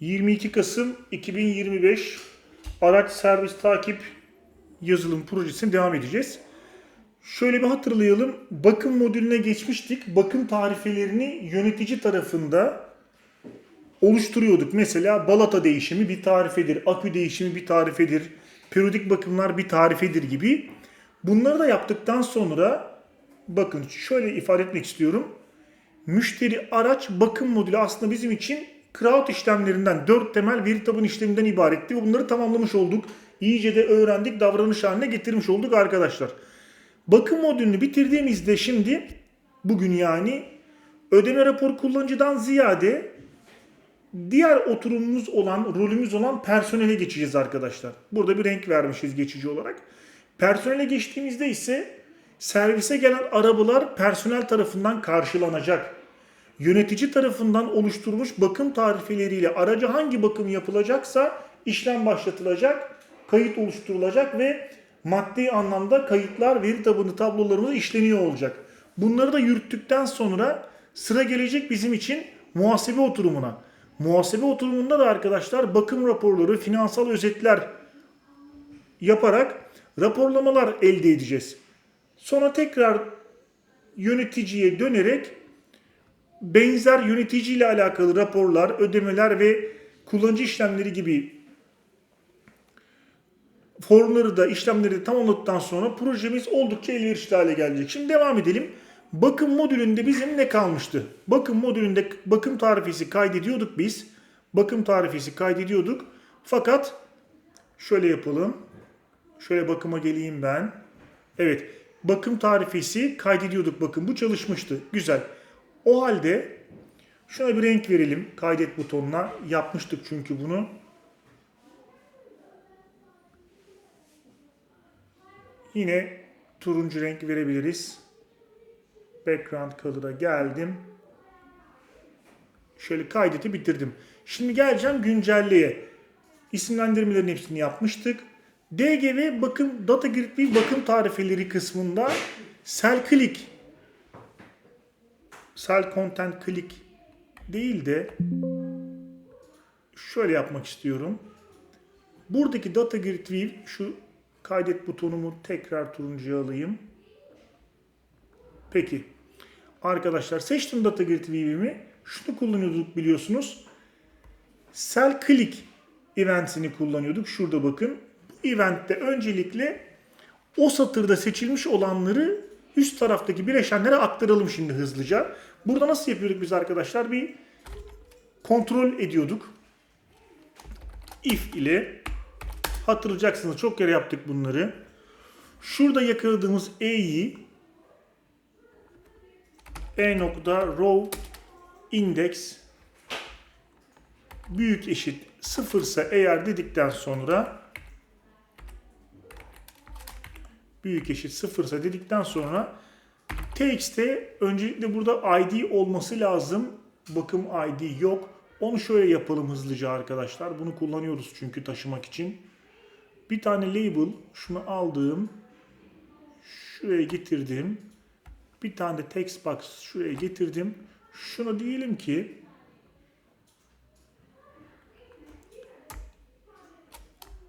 22 Kasım 2025 araç servis takip yazılım projesine devam edeceğiz. Şöyle bir hatırlayalım. Bakım modülüne geçmiştik. Bakım tarifelerini yönetici tarafında oluşturuyorduk. Mesela balata değişimi bir tarifedir, akü değişimi bir tarifedir, periyodik bakımlar bir tarifedir gibi. Bunları da yaptıktan sonra bakın şöyle ifade etmek istiyorum. Müşteri araç bakım modülü aslında bizim için crowd işlemlerinden, dört temel veri tabanı işleminden ibaretti. Bunları tamamlamış olduk. İyice de öğrendik, davranış haline getirmiş olduk arkadaşlar. Bakım modülünü bitirdiğimizde şimdi bugün yani ödeme rapor kullanıcıdan ziyade diğer oturumumuz olan, rolümüz olan personele geçeceğiz arkadaşlar. Burada bir renk vermişiz geçici olarak. Personele geçtiğimizde ise servise gelen arabalar personel tarafından karşılanacak. Yönetici tarafından oluşturulmuş bakım tarifeleriyle araca hangi bakım yapılacaksa işlem başlatılacak, kayıt oluşturulacak ve maddi anlamda kayıtlar, veri tabanı tablolarımız işleniyor olacak. Bunları da yürüttükten sonra sıra gelecek bizim için muhasebe oturumuna. Muhasebe oturumunda da arkadaşlar bakım raporları, finansal özetler yaparak raporlamalar elde edeceğiz. Sonra tekrar yöneticiye dönerek benzer yönetici ile alakalı raporlar, ödemeler ve kullanıcı işlemleri gibi formları da işlemleri de tamamladıktan sonra projemiz oldukça elverişli hale gelecek. Şimdi devam edelim. Bakım modülünde bizim ne kalmıştı? Bakım modülünde bakım tarifesi kaydediyorduk biz. Bakım tarifesi kaydediyorduk. Fakat şöyle yapalım. Şöyle bakıma geleyim ben. Evet. Bakım tarifesi kaydediyorduk. Bakın bu çalışmıştı. Güzel. O halde şuna bir renk verelim. Kaydet butonuna. Yapmıştık çünkü bunu. Yine turuncu renk verebiliriz. Background color'a geldim. Şöyle kaydeti bitirdim. Şimdi geleceğim güncelleye. İsimlendirmelerin hepsini yapmıştık. DGV bakım Data Grid bir bakım tarifeleri kısmında sel click sel content click değil de şöyle yapmak istiyorum. Buradaki Data Grid View şu kaydet butonumu tekrar turuncuya alayım. Peki. Arkadaşlar seçtim Data Grid View'imi. Şunu kullanıyorduk biliyorsunuz. Cell Click eventsini kullanıyorduk. Şurada bakın. Bu eventte öncelikle o satırda seçilmiş olanları üst taraftaki bileşenlere aktaralım şimdi hızlıca. Burada nasıl yapıyorduk biz arkadaşlar? Bir kontrol ediyorduk. If ile hatırlayacaksınız çok kere yaptık bunları. Şurada yakaladığımız E'yi E nokta row index büyük eşit sıfırsa eğer dedikten sonra büyük eşit sıfırsa dedikten sonra txt'te öncelikle burada id olması lazım. Bakım id yok. Onu şöyle yapalım hızlıca arkadaşlar. Bunu kullanıyoruz çünkü taşımak için. Bir tane label şunu aldım. Şuraya getirdim. Bir tane de text box şuraya getirdim. Şunu diyelim ki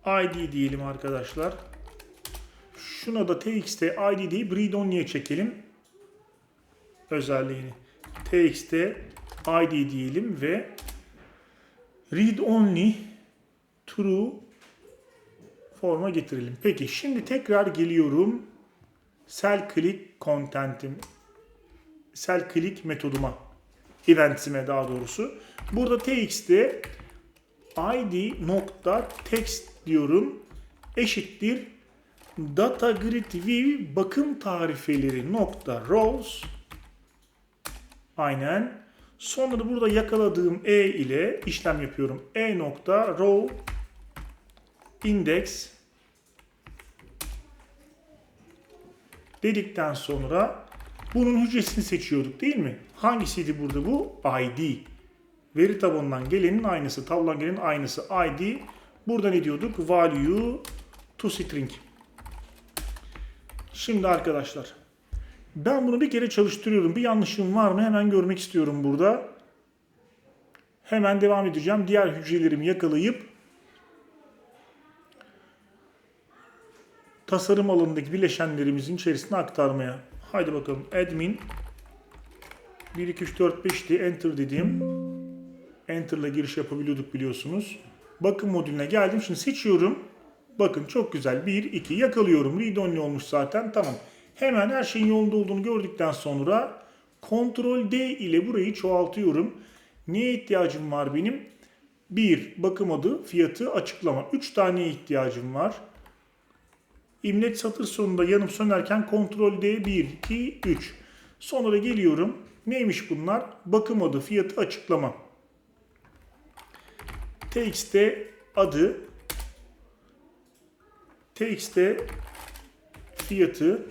ID diyelim arkadaşlar. Şuna da txt id deyip read only'ye çekelim. Özelliğini. txt id diyelim ve read only true forma getirelim. Peki şimdi tekrar geliyorum. Cell click content'im. Cell click metoduma. Events'ime daha doğrusu. Burada txt'de id nokta text diyorum. Eşittir data grid view bakım tarifeleri nokta rows aynen sonra da burada yakaladığım e ile işlem yapıyorum e nokta row index dedikten sonra bunun hücresini seçiyorduk değil mi? Hangisiydi burada bu? ID. Veri tabanından gelenin aynısı, tablodan gelenin aynısı ID. Burada ne diyorduk? Value to string. Şimdi arkadaşlar ben bunu bir kere çalıştırıyorum. Bir yanlışım var mı? Hemen görmek istiyorum burada. Hemen devam edeceğim. Diğer hücrelerimi yakalayıp tasarım alanındaki bileşenlerimizin içerisine aktarmaya. Haydi bakalım. Admin 1, 2, 3, 4, 5 diye enter dediğim enter'la giriş yapabiliyorduk biliyorsunuz. Bakım modülüne geldim. Şimdi seçiyorum. Bakın çok güzel. 1, 2 yakalıyorum. Read only olmuş zaten. Tamam. Hemen her şeyin yolunda olduğunu gördükten sonra Ctrl D ile burayı çoğaltıyorum. Neye ihtiyacım var benim? 1. Bakım adı, fiyatı, açıklama. 3 taneye ihtiyacım var. İmlet satır sonunda yanıp sönerken Ctrl D 1, 2, 3. Sonra geliyorum. Neymiş bunlar? Bakım adı, fiyatı, açıklama. TXT adı, TXT fiyatı,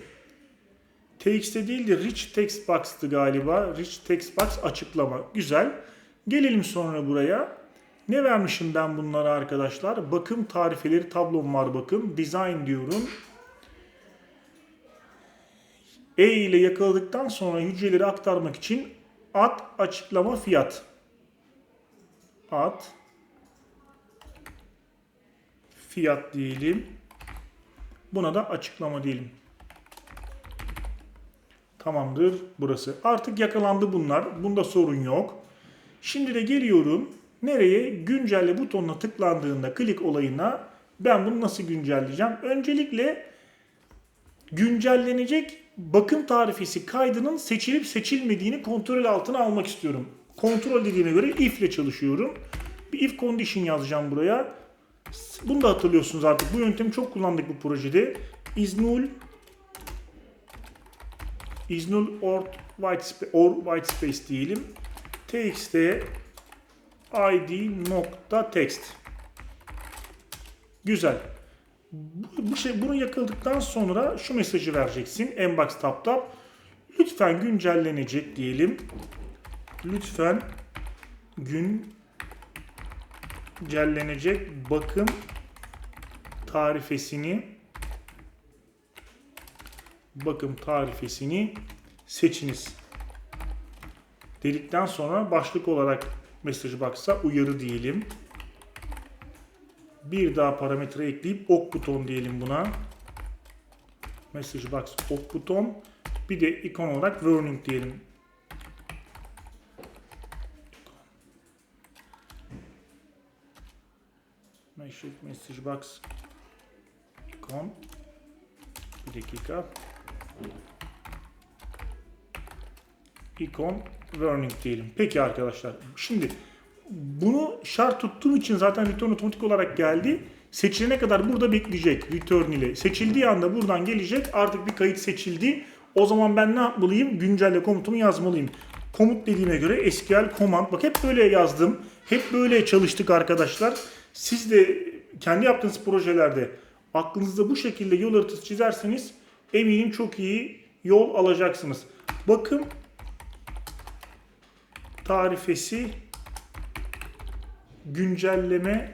TXT değil de Rich Text Box'tı galiba. Rich Text Box açıklama. Güzel. Gelelim sonra buraya. Ne vermişim ben bunlara arkadaşlar? Bakım tarifeleri tablom var bakın. Design diyorum. E ile yakaladıktan sonra hücreleri aktarmak için at açıklama fiyat. At fiyat diyelim. Buna da açıklama diyelim. Tamamdır burası. Artık yakalandı bunlar. Bunda sorun yok. Şimdi de geliyorum. Nereye? Güncelle butonuna tıklandığında klik olayına ben bunu nasıl güncelleyeceğim? Öncelikle güncellenecek bakım tarifesi kaydının seçilip seçilmediğini kontrol altına almak istiyorum. Kontrol dediğime göre if ile çalışıyorum. Bir if condition yazacağım buraya. Bunu da hatırlıyorsunuz artık. Bu yöntemi çok kullandık bu projede. Is null is null or white space, or white space diyelim. txt id nokta text. Güzel. Bu, bu şey bunu yakaladıktan sonra şu mesajı vereceksin. Inbox tap tap. Lütfen güncellenecek diyelim. Lütfen güncellenecek bakım tarifesini bakım tarifesini seçiniz. Dedikten sonra başlık olarak mesaj baksa uyarı diyelim. Bir daha parametre ekleyip ok buton diyelim buna. Message box ok buton. Bir de ikon olarak warning diyelim. Message, message box ikon. Bir dakika. Icon warning diyelim. Peki arkadaşlar. Şimdi bunu şart tuttuğum için zaten return otomatik olarak geldi. Seçilene kadar burada bekleyecek return ile. Seçildiği anda buradan gelecek. Artık bir kayıt seçildi. O zaman ben ne yapmalıyım? Güncelle komutumu yazmalıyım. Komut dediğime göre SQL command. Bak hep böyle yazdım. Hep böyle çalıştık arkadaşlar. Siz de kendi yaptığınız projelerde aklınızda bu şekilde yol haritası çizerseniz eminim çok iyi yol alacaksınız. Bakın tarifesi güncelleme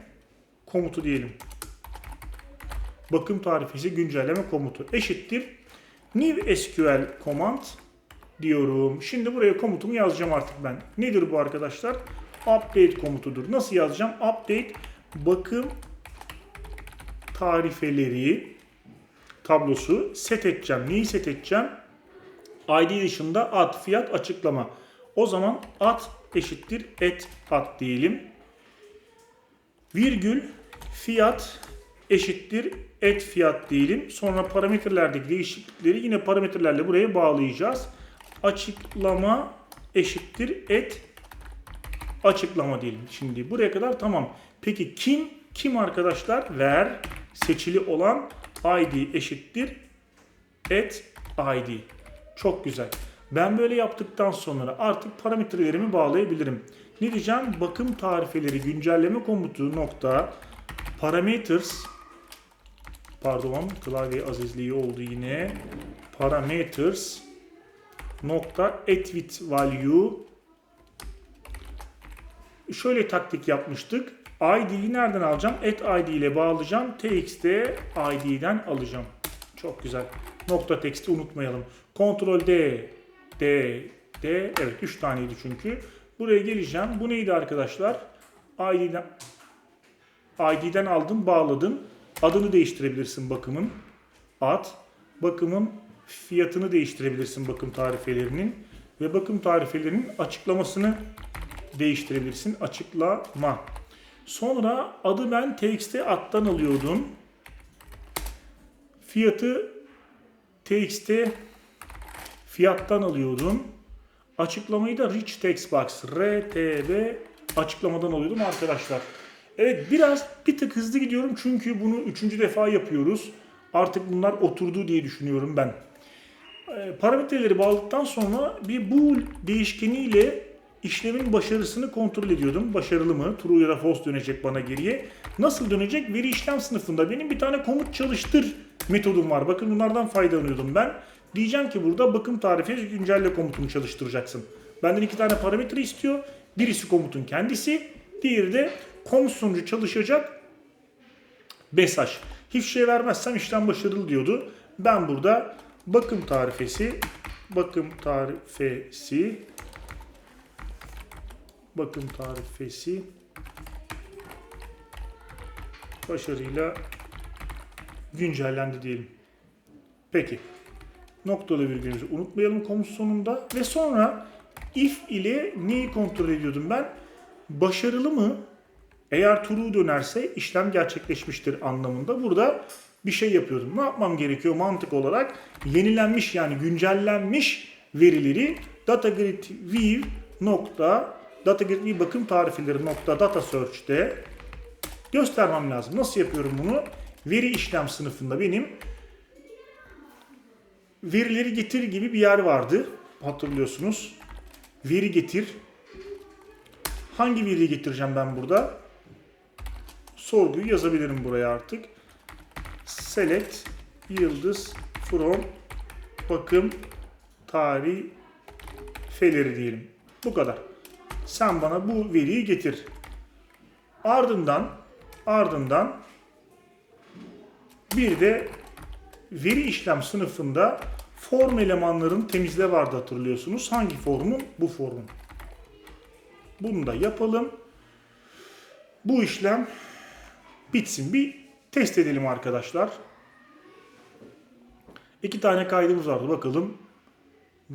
komutu diyelim. Bakım tarifesi güncelleme komutu eşittir. New SQL command diyorum. Şimdi buraya komutumu yazacağım artık ben. Nedir bu arkadaşlar? Update komutudur. Nasıl yazacağım? Update bakım tarifeleri tablosu set edeceğim. Neyi set edeceğim? ID dışında ad, fiyat, açıklama. O zaman ad eşittir et ad diyelim. Virgül fiyat eşittir et fiyat diyelim. Sonra parametrelerdeki değişiklikleri yine parametrelerle buraya bağlayacağız. Açıklama eşittir et açıklama diyelim. Şimdi buraya kadar tamam. Peki kim? Kim arkadaşlar? Ver seçili olan id eşittir et id. Çok güzel. Ben böyle yaptıktan sonra artık parametrelerimi bağlayabilirim. Ne diyeceğim? Bakım tarifeleri güncelleme komutu nokta parameters pardon klavye azizliği oldu yine parameters nokta with value şöyle taktik yapmıştık. ID'yi nereden alacağım? At ID ile bağlayacağım. TXT ID'den alacağım. Çok güzel. Nokta text'i unutmayalım. Ctrl D, D, D. Evet 3 taneydi çünkü. Buraya geleceğim. Bu neydi arkadaşlar? ID'den, ID'den aldın, bağladın. Adını değiştirebilirsin bakımın. Ad. Bakımın fiyatını değiştirebilirsin bakım tarifelerinin. Ve bakım tarifelerinin açıklamasını değiştirebilirsin. Açıklama. Sonra adı ben TXT addan alıyordum. Fiyatı TXT fiyattan alıyordum. Açıklamayı da Rich Text Box RTB açıklamadan alıyordum arkadaşlar. Evet biraz bir tık hızlı gidiyorum çünkü bunu üçüncü defa yapıyoruz. Artık bunlar oturdu diye düşünüyorum ben. Ee, Parametreleri bağladıktan sonra bir bool değişkeniyle işlemin başarısını kontrol ediyordum. Başarılı mı? True ya da false dönecek bana geriye. Nasıl dönecek? Veri işlem sınıfında benim bir tane komut çalıştır metodum var. Bakın bunlardan faydalanıyordum ben. Diyeceğim ki burada bakım tarifi güncelle komutunu çalıştıracaksın. Benden iki tane parametre istiyor. Birisi komutun kendisi, diğeri de komut sonucu çalışacak mesaj. Hiçbir şey vermezsem işlem başarılı diyordu. Ben burada bakım tarifesi, bakım tarifesi, bakım tarifesi başarıyla güncellendi diyelim. Peki. Noktalı virgülümüzü unutmayalım komut sonunda. Ve sonra if ile neyi kontrol ediyordum ben? Başarılı mı? Eğer true dönerse işlem gerçekleşmiştir anlamında. Burada bir şey yapıyordum. Ne yapmam gerekiyor mantık olarak? Yenilenmiş yani güncellenmiş verileri datagrid view nokta datagrid view bakım tarifeleri nokta data search'te göstermem lazım. Nasıl yapıyorum bunu? Veri işlem sınıfında benim verileri getir gibi bir yer vardı. Hatırlıyorsunuz. Veri getir. Hangi veriyi getireceğim ben burada? Sorguyu yazabilirim buraya artık. Select yıldız from bakım tarifeleri diyelim. Bu kadar. Sen bana bu veriyi getir. Ardından ardından bir de veri işlem sınıfında form elemanların temizle vardı hatırlıyorsunuz. Hangi formun? Bu formun. Bunu da yapalım. Bu işlem bitsin. Bir test edelim arkadaşlar. İki tane kaydımız vardı. Bakalım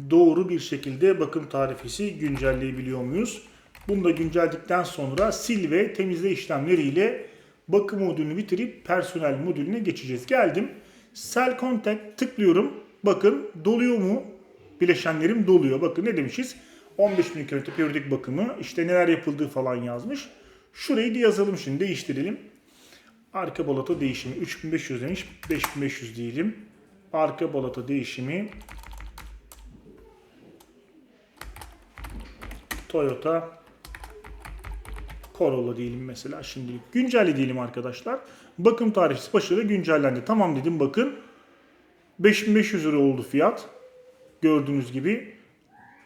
doğru bir şekilde bakım tarifesi güncelleyebiliyor muyuz? Bunu da güncelledikten sonra sil ve temizle işlemleriyle bakım modülünü bitirip personel modülüne geçeceğiz. Geldim. Cell Contact tıklıyorum. Bakın doluyor mu? Bileşenlerim doluyor. Bakın ne demişiz? 15 bin kilometre periyodik bakımı. işte neler yapıldığı falan yazmış. Şurayı da yazalım şimdi. Değiştirelim. Arka balata değişimi 3500 demiş. 5500 diyelim. Arka balata değişimi Toyota Corolla diyelim mesela şimdilik. Güncelle diyelim arkadaşlar. Bakım tarihi başarılı güncellendi. Tamam dedim bakın. 5500 lira oldu fiyat. Gördüğünüz gibi.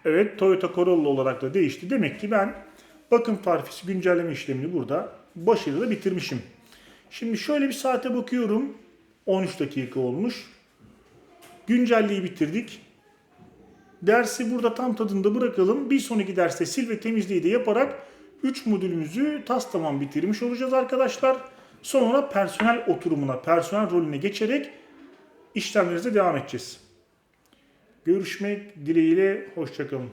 Evet Toyota Corolla olarak da değişti. Demek ki ben bakım tarifesi güncelleme işlemini burada başarılı bitirmişim. Şimdi şöyle bir saate bakıyorum. 13 dakika olmuş. Güncelliği bitirdik. Dersi burada tam tadında bırakalım. Bir sonraki derste sil ve temizliği de yaparak 3 modülümüzü tas tamam bitirmiş olacağız arkadaşlar. Sonra personel oturumuna, personel rolüne geçerek işlemlerimize devam edeceğiz. Görüşmek dileğiyle, hoşçakalın.